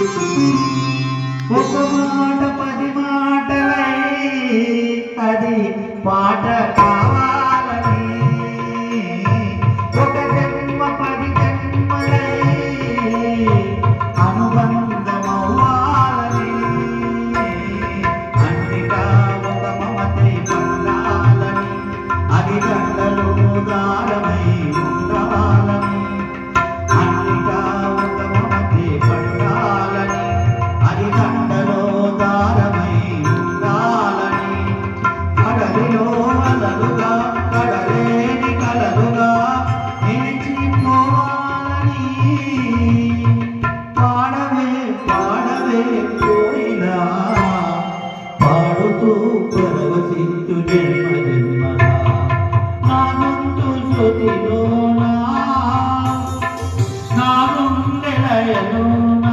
ఒక మాట పది మాటలై అది పాట కావాలని. ఒక జన్మ పది జన్మలై అనుబంధమవ్వాలని అన్నిగా ఒక మమతై పొందాలని. అది గంటలు దాని పాడవే పాడవే కోరినా పాడుతూ పరవశించు జన్మ జన్మ నానందు శృతిలోనా నానుండెలయలోనా